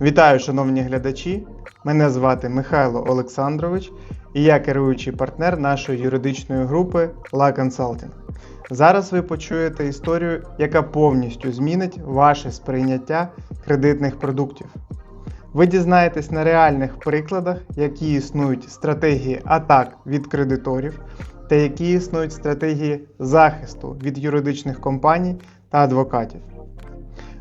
Вітаю, шановні глядачі! Мене звати Михайло Олександрович і я керуючий партнер нашої юридичної групи La Consulting. Зараз ви почуєте історію, яка повністю змінить ваше сприйняття кредитних продуктів. Ви дізнаєтесь на реальних прикладах, які існують стратегії атак від кредиторів та які існують стратегії захисту від юридичних компаній та адвокатів.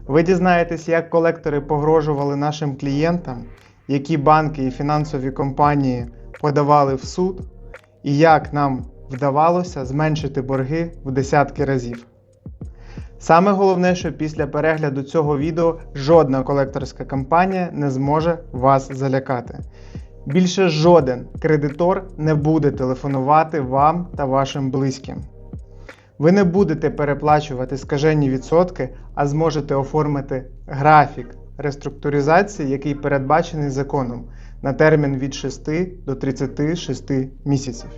Ви дізнаєтесь, як колектори погрожували нашим клієнтам, які банки і фінансові компанії подавали в суд, і як нам вдавалося зменшити борги в десятки разів. Саме головне, що після перегляду цього відео жодна колекторська компанія не зможе вас залякати. Більше жоден кредитор не буде телефонувати вам та вашим близьким. Ви не будете переплачувати скажені відсотки, а зможете оформити графік реструктуризації, який передбачений законом на термін від 6 до 36 місяців.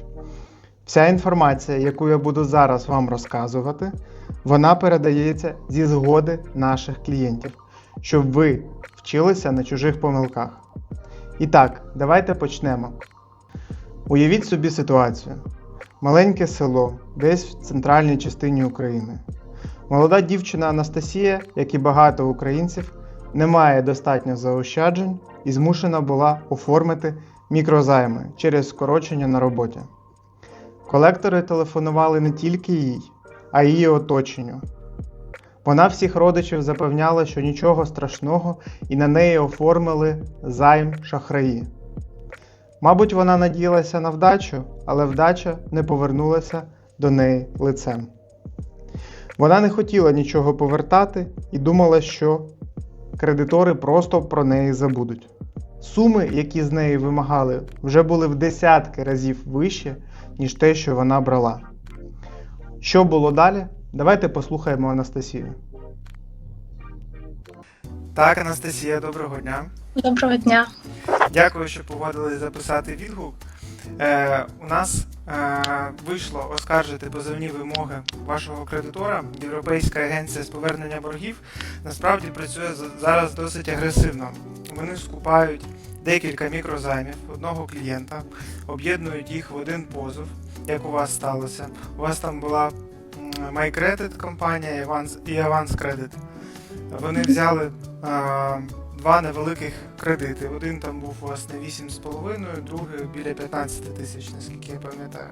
Вся інформація, яку я буду зараз вам розказувати, вона передається зі згоди наших клієнтів, щоб ви вчилися на чужих помилках. І так, давайте почнемо. Уявіть собі ситуацію. Маленьке село, десь в центральній частині України. Молода дівчина Анастасія, як і багато українців, не має достатньо заощаджень і змушена була оформити мікрозайми через скорочення на роботі. Колектори телефонували не тільки їй, а й її оточенню. Вона всіх родичів запевняла, що нічого страшного, і на неї оформили займ шахраї. Мабуть, вона надіялася на вдачу, але вдача не повернулася до неї лицем. Вона не хотіла нічого повертати і думала, що кредитори просто про неї забудуть. Суми, які з неї вимагали, вже були в десятки разів вище, ніж те, що вона брала. Що було далі? Давайте послухаємо Анастасію. Так, Анастасія, доброго дня. Доброго дня. Дякую, що погодились записати відгук. Е, у нас е, вийшло оскаржити позовні вимоги вашого кредитора. Європейська агенція з повернення боргів насправді працює за- зараз досить агресивно. Вони скупають декілька мікрозаймів одного клієнта, об'єднують їх в один позов, як у вас сталося. У вас там була MyCredit компанія і Avance Credit. Вони взяли е, два невеликих кредити. Один там був на 8,5, другий біля 15 тисяч, наскільки я пам'ятаю.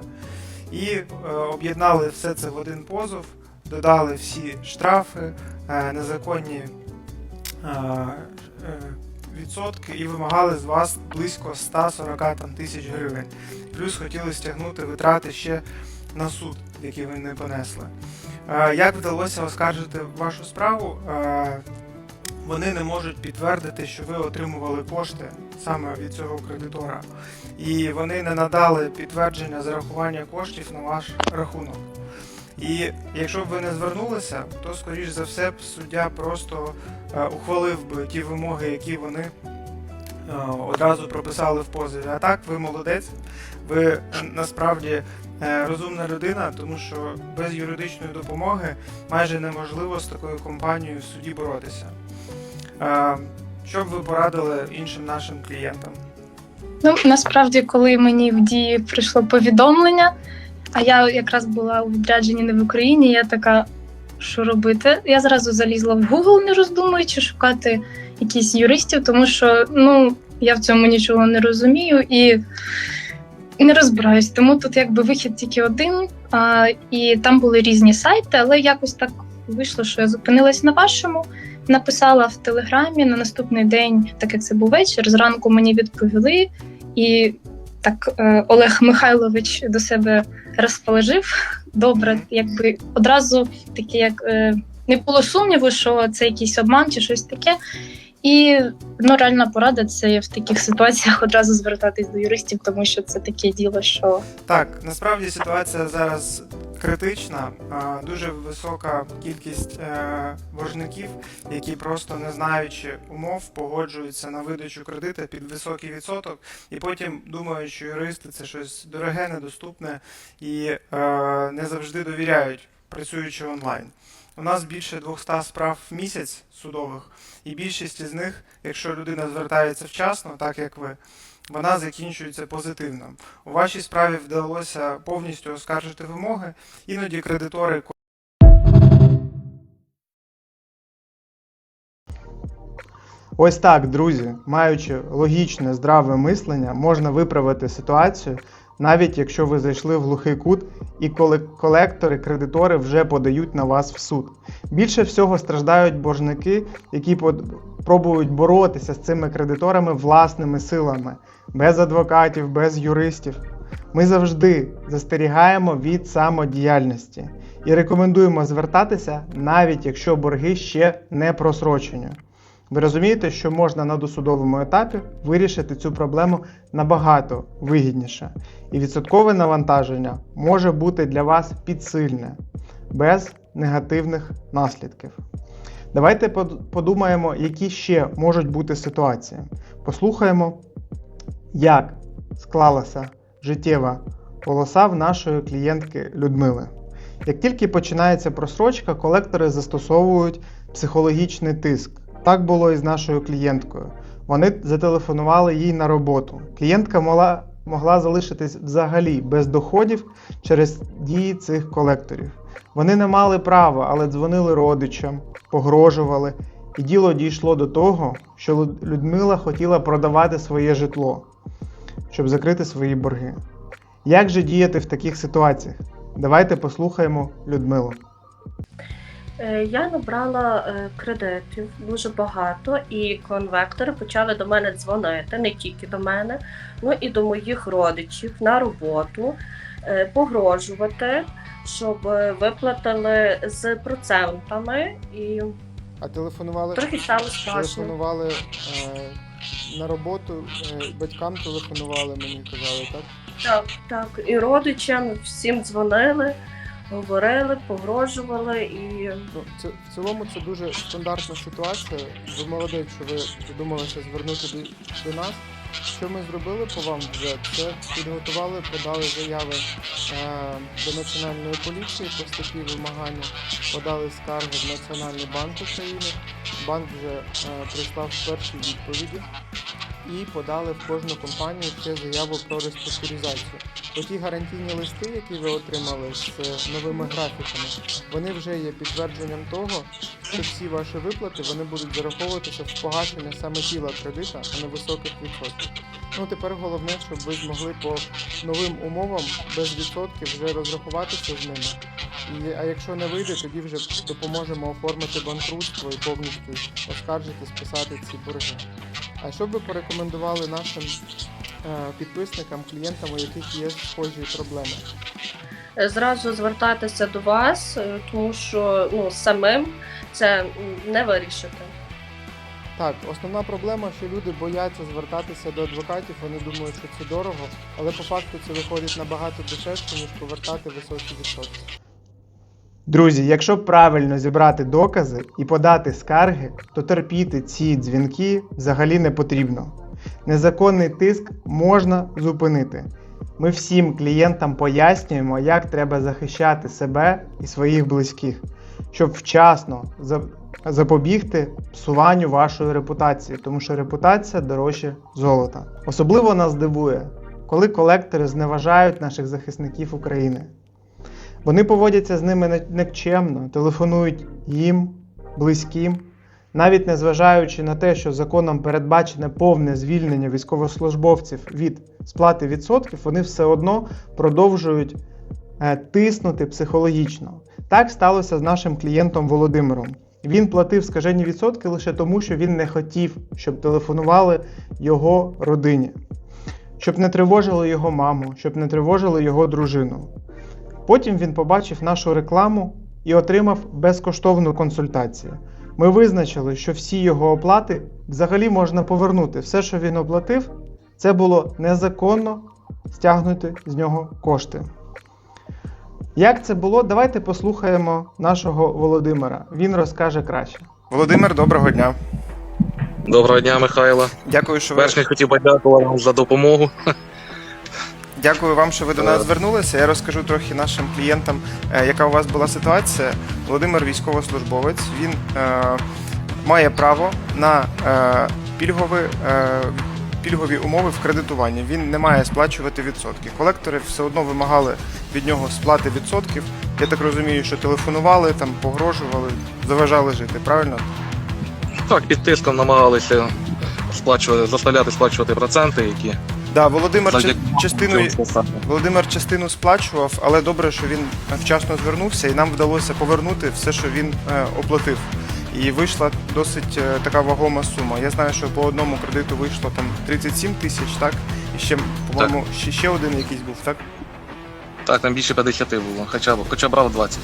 І е, об'єднали все це в один позов, додали всі штрафи, е, незаконні е, е, відсотки і вимагали з вас близько 140 там, тисяч гривень. Плюс хотіли стягнути витрати ще на суд, які ви не понесли. Е, Як вдалося оскаржити вашу справу? Е, Вони не можуть підтвердити, що ви отримували кошти саме від цього кредитора, і вони не надали підтвердження зарахування коштів на ваш рахунок. І якщо б ви не звернулися, то скоріш за все б суддя просто е, ухвалив би ті вимоги, які вони е, одразу прописали в позові. А так, ви молодець, ви насправді е, розумна людина, тому що без юридичної допомоги майже неможливо з такою компанією в суді боротися. Е, Що б ви порадили іншим нашим клієнтам? Ну насправді, коли мені в дії прийшло повідомлення, а я якраз була у відрядженні не в Україні, я така, що робити? Я зразу залізла в Google, не роздумуючи, шукати якісь юристів, тому що ну я в цьому нічого не розумію і не розбираюсь. Тому тут якби вихід тільки один. А, і там були різні сайти, але якось так вийшло, що я зупинилась на вашому. Написала в телеграмі на наступний день, так як це був вечір. Зранку мені відповіли, і так е, Олег Михайлович до себе розположив. Добре, якби одразу таке, як е, не було сумніву, що це якийсь обман чи щось таке. І ну, реальна порада це в таких ситуаціях одразу звертатись до юристів, тому що це таке діло, що Так, насправді ситуація зараз критична. Дуже висока кількість е, боржників, які просто не знаючи умов, погоджуються на видачу кредита під високий відсоток, і потім думають, що юристи це щось дороге, недоступне і е, не завжди довіряють, працюючи онлайн. У нас більше 200 справ в місяць судових, і більшість із них, якщо людина звертається вчасно, так як ви, вона закінчується позитивно. У вашій справі вдалося повністю оскаржити вимоги, іноді кредитори Ось так, друзі, маючи логічне здраве мислення, можна виправити ситуацію, навіть якщо ви зайшли в глухий кут і коли колектори, кредитори вже подають на вас в суд. Більше всього страждають боржники, які пробують боротися з цими кредиторами власними силами, без адвокатів, без юристів. Ми завжди застерігаємо від самодіяльності і рекомендуємо звертатися, навіть якщо борги ще не просрочені. Ви розумієте, що можна на досудовому етапі вирішити цю проблему набагато вигідніше, і відсоткове навантаження може бути для вас підсильне, без негативних наслідків. Давайте подумаємо, які ще можуть бути ситуації. Послухаємо, як склалася життєва полоса в нашої клієнтки Людмили. Як тільки починається просрочка, колектори застосовують психологічний тиск. Так було і з нашою клієнткою. Вони зателефонували їй на роботу. Клієнтка могла, могла залишитись взагалі без доходів через дії цих колекторів. Вони не мали права, але дзвонили родичам, погрожували, і діло дійшло до того, що Людмила хотіла продавати своє житло, щоб закрити свої борги. Як же діяти в таких ситуаціях? Давайте послухаємо Людмилу. Е, Я набрала е, кредитів дуже багато, і конвектори почали до мене дзвонити, не тільки до мене, ну і до моїх родичів на роботу, е, погрожувати, щоб виплатили з процентами, і А телефонували, трохи стало страшно. телефонували е, на роботу, е, батькам телефонували, мені казали, так? Так, так. І родичам всім дзвонили, говорили, погрожували і. Ну, це в цілому це дуже стандартна ситуація. Ви молодець, що ви додумалися звернути до, до нас. Що ми зробили по вам вже? Це підготували, подали заяви е, до Національної поліції по статті вимагання, подали скарги в Національний банк України. Банк вже е, прислав перші відповіді і подали в кожну компанію ще заяву про реструктуризацію. Оті гарантійні листи, які ви отримали з е, новими графіками, вони вже є підтвердженням того, що всі ваші виплати вони будуть зараховуватися в погашення саме тіла кредита, а не високих відсотків. Ну тепер головне, щоб ви змогли по новим умовам без відсотків вже розрахуватися з ними. І, а якщо не вийде, тоді вже допоможемо оформити банкрутство і повністю оскаржити, списати ці борги. А що б ви порекомендували нашим е, підписникам, клієнтам, у яких є схожі проблеми? зразу звертатися до вас, е, тому що ну, самим це не вирішити. Так, основна проблема, що люди бояться звертатися до адвокатів, вони думають, що це дорого, але по факту це виходить набагато дешевше, ніж повертати високі відсотки. Друзі, якщо правильно зібрати докази і подати скарги, то терпіти ці дзвінки взагалі не потрібно. Незаконний тиск можна зупинити. Ми всім клієнтам пояснюємо, як треба захищати себе і своїх близьких, щоб вчасно запобігти псуванню вашої репутації, тому що репутація дорожче золота. Особливо нас дивує, коли колектори зневажають наших захисників України. Вони поводяться з ними некчемно, телефонують їм, близьким, навіть незважаючи на те, що законом передбачене повне звільнення військовослужбовців від сплати відсотків, вони все одно продовжують е, тиснути психологічно. Так сталося з нашим клієнтом Володимиром. Він платив скажені відсотки лише тому, що він не хотів, щоб телефонували його родині, щоб не тривожили його маму, щоб не тривожили його дружину. Потім він побачив нашу рекламу і отримав безкоштовну консультацію. Ми визначили, що всі його оплати взагалі можна повернути. Все, що він оплатив, це було незаконно стягнути з нього кошти. Як це було, давайте послухаємо нашого Володимира. Він розкаже краще. Володимир, доброго дня. Доброго дня, Михайло. Дякую, що ви Перш не хотів подякувати вам за допомогу. Дякую вам, що ви до нас Е. звернулися. Я розкажу трохи нашим клієнтам, е, яка у вас була ситуація. Володимир військовослужбовець. Він е, має право на е, пільгові, е, пільгові умови в кредитуванні. Він не має сплачувати відсотки. Колектори все одно вимагали від нього сплати відсотків. Я так розумію, що телефонували, там погрожували, заважали жити. Правильно? Так, під тиском намагалися сплачувати, заставляти сплачувати проценти, які Да, Володимир ча- цьому спасати. Володимир частину сплачував, але добре, що він вчасно звернувся, і нам вдалося повернути все, що він е, оплатив. І вийшла досить е, така вагома сума. Я знаю, що по одному кредиту вийшло там 37 тисяч, так? І ще, по-моєму, ще, ще один якийсь був, так? Так, там більше 50 було, хоча, б- хоча брав 20.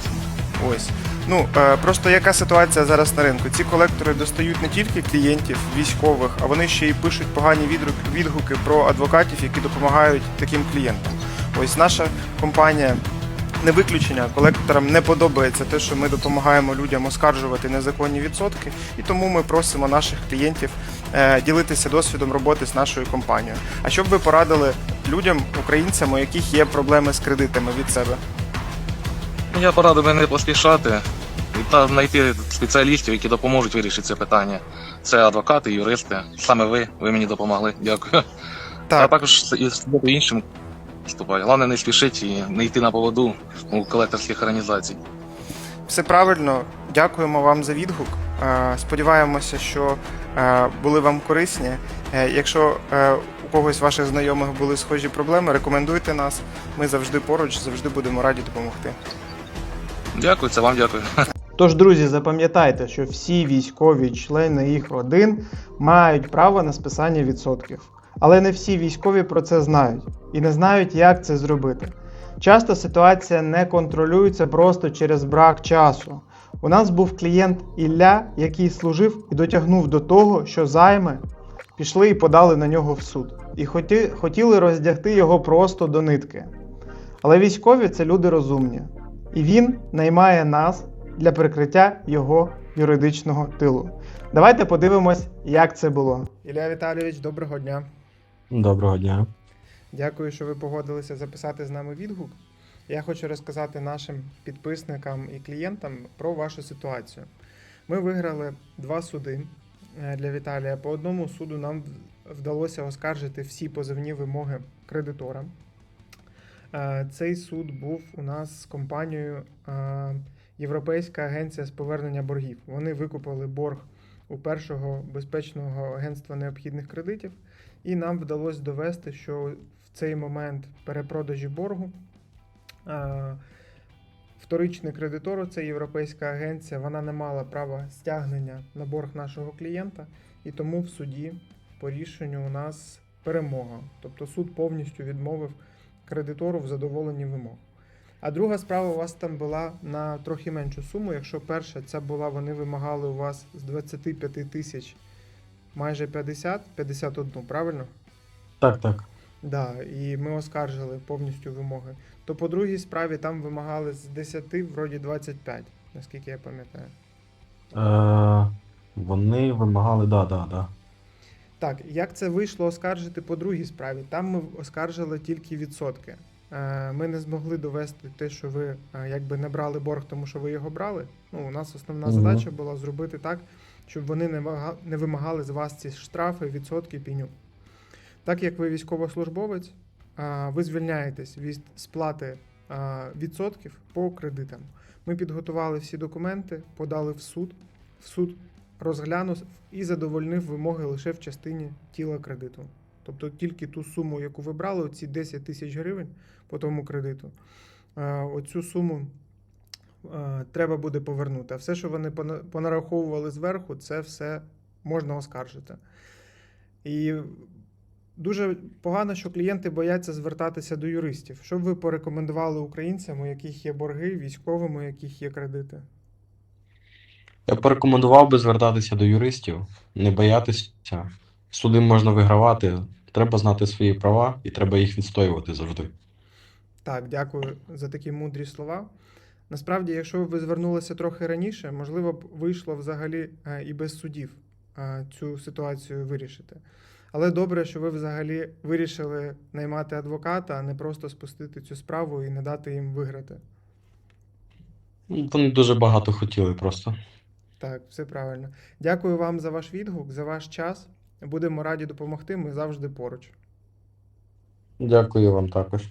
Ось. Ну е, просто яка ситуація зараз на ринку? Ці колектори достають не тільки клієнтів, військових, а вони ще й пишуть погані відгуки, про адвокатів, які допомагають таким клієнтам. Ось наша компанія. Не виключення колекторам не подобається те, що ми допомагаємо людям оскаржувати незаконні відсотки, і тому ми просимо наших клієнтів е, ділитися досвідом роботи з нашою компанією. А що б ви порадили людям, українцям, у яких є проблеми з кредитами від себе? Я порадив би не поспішати і та знайти спеціалістів, які допоможуть вирішити це питання. Це адвокати, юристи. Саме ви, ви мені допомогли. Дякую. А також і з іншим вступаю. Головне не спішити і не йти на поводу у колекторських організацій. Все правильно. Дякуємо вам за відгук. Е, Сподіваємося, що е, були вам корисні. Е, Якщо у когось з ваших знайомих були схожі проблеми, рекомендуйте нас. Ми завжди поруч, завжди будемо раді допомогти. Дякую, це вам дякую. Тож, друзі, запам'ятайте, що всі військові члени їх родин мають право на списання відсотків. Але не всі військові про це знають і не знають, як це зробити. Часто ситуація не контролюється просто через брак часу. У нас був клієнт Ілля, який служив і дотягнув до того, що займи пішли і подали на нього в суд. І хоті, хотіли роздягти його просто до нитки. Але військові це люди розумні, і він наймає нас для прикриття його юридичного тилу. Давайте подивимось, як це було. Ілля Віталійович, доброго дня. Доброго дня. Дякую, що ви погодилися записати з нами відгук. Я хочу розказати нашим підписникам і клієнтам про вашу ситуацію. Ми виграли два суди е, для Віталія. По одному суду нам вдалося оскаржити всі позовні вимоги кредитора. Е, Цей суд був у нас з компанією е, Європейська агенція з повернення боргів. Вони викупили борг у першого безпечного агентства необхідних кредитів, і нам вдалося довести, що в цей момент перепродажі боргу е, вторичний кредитор, це Європейська агенція, вона не мала права стягнення на борг нашого клієнта, і тому в суді по рішенню у нас перемога. Тобто суд повністю відмовив кредитору в задоволенні вимог. А друга справа у вас там була на трохи меншу суму. Якщо перша це була, вони вимагали у вас з 25 тисяч майже 50, 51, правильно? Так, так. Да, і ми оскаржили повністю вимоги. То по другій справі там вимагали з 10, вроді 25, наскільки я пам'ятаю. Е, вони вимагали, да, да, да. Так, як це вийшло оскаржити по другій справі? Там ми оскаржили тільки відсотки. Е, Ми не змогли довести те, що ви е, якби не брали борг, тому що ви його брали. Ну, у нас основна Мгм. задача була зробити так, щоб вони не вага- не вимагали з вас ці штрафи, відсотки, піню. Так як ви військовослужбовець, ви звільняєтесь від сплати відсотків по кредитам. Ми підготували всі документи, подали в суд. В суд розглянув і задовольнив вимоги лише в частині тіла кредиту. Тобто тільки ту суму, яку ви брали, оці 10 тисяч гривень по тому кредиту, е, оцю суму е, треба буде повернути. А все, що вони понараховували зверху, це все можна оскаржити. І дуже погано, що клієнти бояться звертатися до юристів. Що б ви порекомендували українцям, у яких є борги, військовим, у яких є кредити? Я порекомендував би звертатися до юристів, не боятися. Суди можна вигравати. Треба знати свої права і треба їх відстоювати завжди. Так, дякую за такі мудрі слова. Насправді, якщо ви звернулися трохи раніше, можливо б вийшло взагалі е, і без судів е, цю ситуацію вирішити. Але добре, що ви взагалі вирішили наймати адвоката, а не просто спустити цю справу і не дати їм виграти. Вони дуже багато хотіли просто. Так, все правильно. Дякую вам за ваш відгук, за ваш час. Будемо раді допомогти. Ми завжди поруч. Дякую вам також.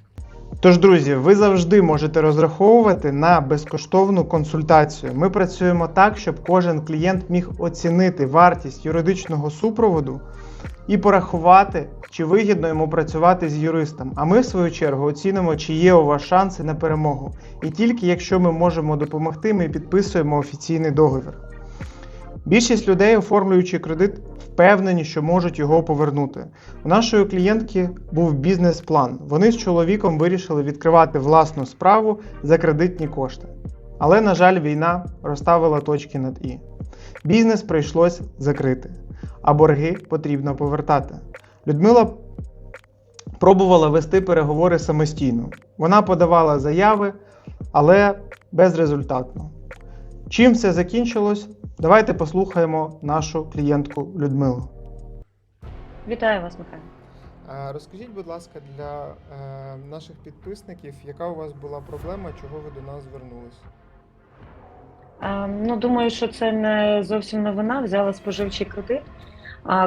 Тож, друзі, ви завжди можете розраховувати на безкоштовну консультацію. Ми працюємо так, щоб кожен клієнт міг оцінити вартість юридичного супроводу і порахувати, чи вигідно йому працювати з юристом. А ми, в свою чергу, оцінимо, чи є у вас шанси на перемогу. І тільки якщо ми можемо допомогти, ми підписуємо офіційний договір. Більшість людей, оформлюючи кредит, впевнені, що можуть його повернути. У нашої клієнтки був бізнес-план. Вони з чоловіком вирішили відкривати власну справу за кредитні кошти. Але, на жаль, війна розставила точки над І. Бізнес прийшлось закрити, а борги потрібно повертати. Людмила пробувала вести переговори самостійно. Вона подавала заяви, але безрезультатно. Чим все закінчилось? Давайте послухаємо нашу клієнтку Людмилу. Вітаю вас, Михайло. Розкажіть, будь ласка, для е, наших підписників, яка у вас була проблема, чого ви до нас звернулись? Ну, думаю, що це не зовсім новина. Взяла споживчий кредит,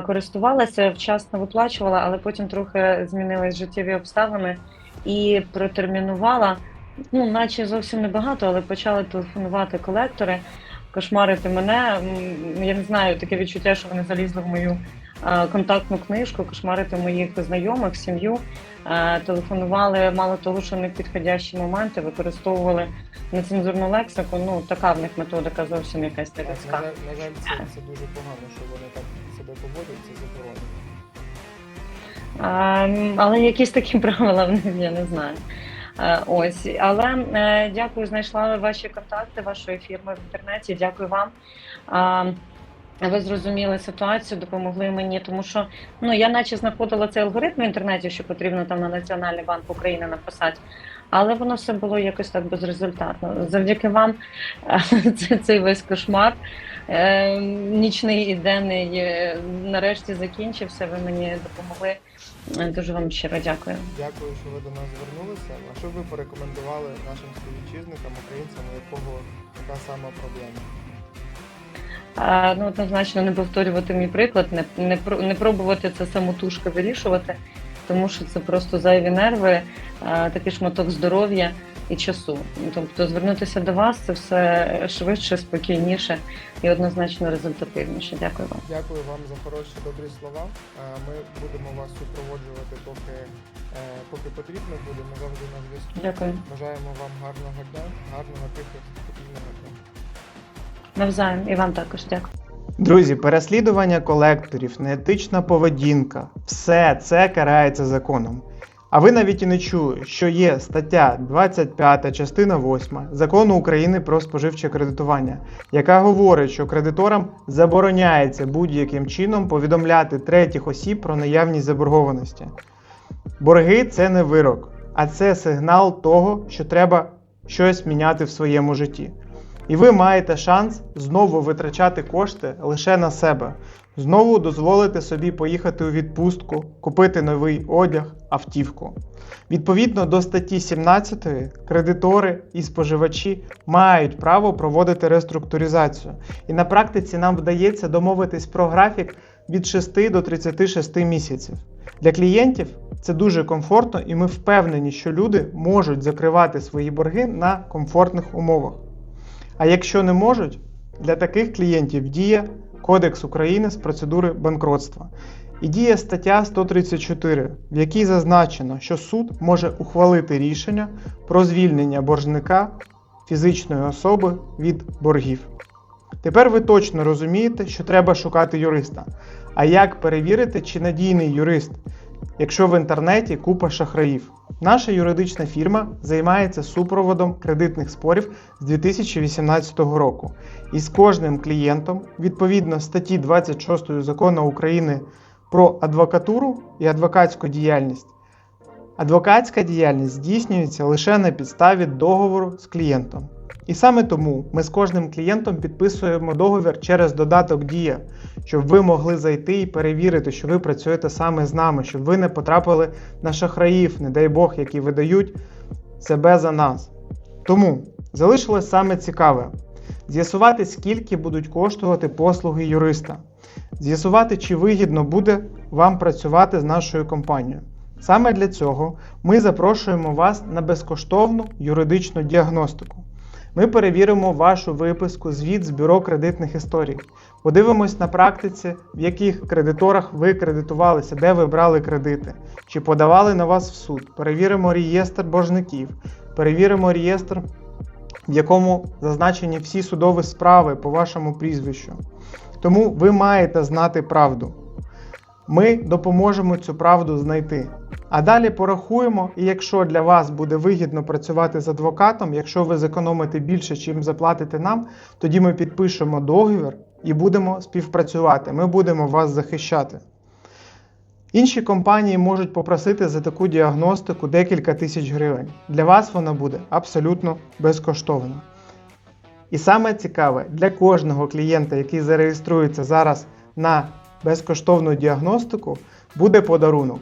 користувалася, вчасно виплачувала, але потім трохи змінились життєві обставини і протермінувала. Ну, наче зовсім небагато, але почали телефонувати колектори, кошмарити мене. Я не знаю, таке відчуття, що вони залізли в мою контактну книжку, кошмарити моїх знайомих, сім'ю. Е, Телефонували мало того, що не підходящі моменти, використовували нецензурну лексику. Ну така в них методика зовсім якась не людська. на жаль, на жаль, це, це дуже погано, що вони так себе поводять, це заборонено. А, але якісь такі правила в них я не знаю. Е, Ось, але е, дякую, знайшла ваші контакти вашої фірми в інтернеті. Дякую вам. Ви зрозуміли ситуацію, допомогли мені, тому що ну я наче знаходила цей алгоритм в інтернеті, що потрібно там на Національний банк України написати, але воно все було якось так безрезультатно. Завдяки вам е, цей весь кошмар нічний і денний нарешті закінчився. Ви мені допомогли. Е, Дуже вам щиро дякую. Дякую, що ви до нас звернулися. А що б ви порекомендували нашим співвітчизникам, українцям, у якого така сама проблема? А, ну, однозначно не повторювати мій приклад, не, не, не пробувати це самотужки вирішувати, тому що це просто зайві нерви, а, такий шматок здоров'я і часу. Тобто звернутися до вас це все швидше, спокійніше і однозначно результативніше. Дякую вам. Дякую вам за хороші добрі слова. Ми будемо вас супроводжувати, поки, е, поки потрібно буде. Ми завжди на зв'язку. Дякую. Бажаємо вам гарного дня, гарного тихого спокійного дня. Навзаєм і вам також дякую. Друзі, переслідування колекторів, неетична поведінка все це карається законом. А ви навіть і не чули, що є стаття 25, частина 8 закону України про споживче кредитування, яка говорить, що кредиторам забороняється будь-яким чином повідомляти третіх осіб про наявність заборгованості. Борги це не вирок, а це сигнал того, що треба щось міняти в своєму житті. І ви маєте шанс знову витрачати кошти лише на себе, знову дозволити собі поїхати у відпустку, купити новий одяг, автівку. Відповідно до статті 17 кредитори і споживачі мають право проводити реструктуризацію. І на практиці нам вдається домовитись про графік від 6 до 36 місяців. Для клієнтів це дуже комфортно, і ми впевнені, що люди можуть закривати свої борги на комфортних умовах. А якщо не можуть, для таких клієнтів діє Кодекс України з процедури банкротства. І діє стаття 134, в якій зазначено, що суд може ухвалити рішення про звільнення боржника фізичної особи від боргів. Тепер ви точно розумієте, що треба шукати юриста. А як перевірити, чи надійний юрист, якщо в інтернеті купа шахраїв? Наша юридична фірма займається супроводом кредитних спорів з 2018 року. І з кожним клієнтом, відповідно статті 26 закону України про адвокатуру і адвокатську діяльність, адвокатська діяльність здійснюється лише на підставі договору з клієнтом. І саме тому ми з кожним клієнтом підписуємо договір через додаток Дія, щоб ви могли зайти і перевірити, що ви працюєте саме з нами, щоб ви не потрапили на шахраїв, не дай Бог, які видають себе за нас. Тому залишилось саме цікаве: з'ясувати, скільки будуть коштувати послуги юриста, з'ясувати, чи вигідно буде вам працювати з нашою компанією. Саме для цього ми запрошуємо вас на безкоштовну юридичну діагностику. Ми перевіримо вашу виписку звіт з бюро кредитних історій. Подивимось на практиці, в яких кредиторах ви кредитувалися, де ви брали кредити, чи подавали на вас в суд. Перевіримо реєстр боржників, перевіримо реєстр, в якому зазначені всі судові справи по вашому прізвищу. Тому ви маєте знати правду. Ми допоможемо цю правду знайти. А далі порахуємо, і якщо для вас буде вигідно працювати з адвокатом, якщо ви зекономите більше, чим заплатите нам, тоді ми підпишемо договір і будемо співпрацювати. Ми будемо вас захищати. Інші компанії можуть попросити за таку діагностику декілька тисяч гривень. Для вас вона буде абсолютно безкоштовна. І саме цікаве, для кожного клієнта, який зареєструється зараз на безкоштовну діагностику, буде подарунок.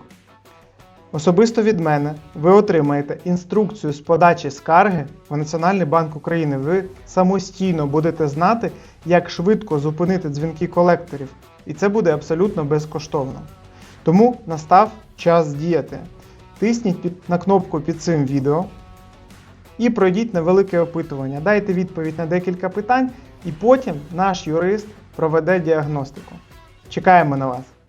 Особисто від мене ви отримаєте інструкцію з подачі скарги в Національний банк України. Ви самостійно будете знати, як швидко зупинити дзвінки колекторів. І це буде абсолютно безкоштовно. Тому настав час діяти. Тисніть на кнопку під цим відео і пройдіть невелике опитування. Дайте відповідь на декілька питань, і потім наш юрист проведе діагностику. Чекаємо на вас!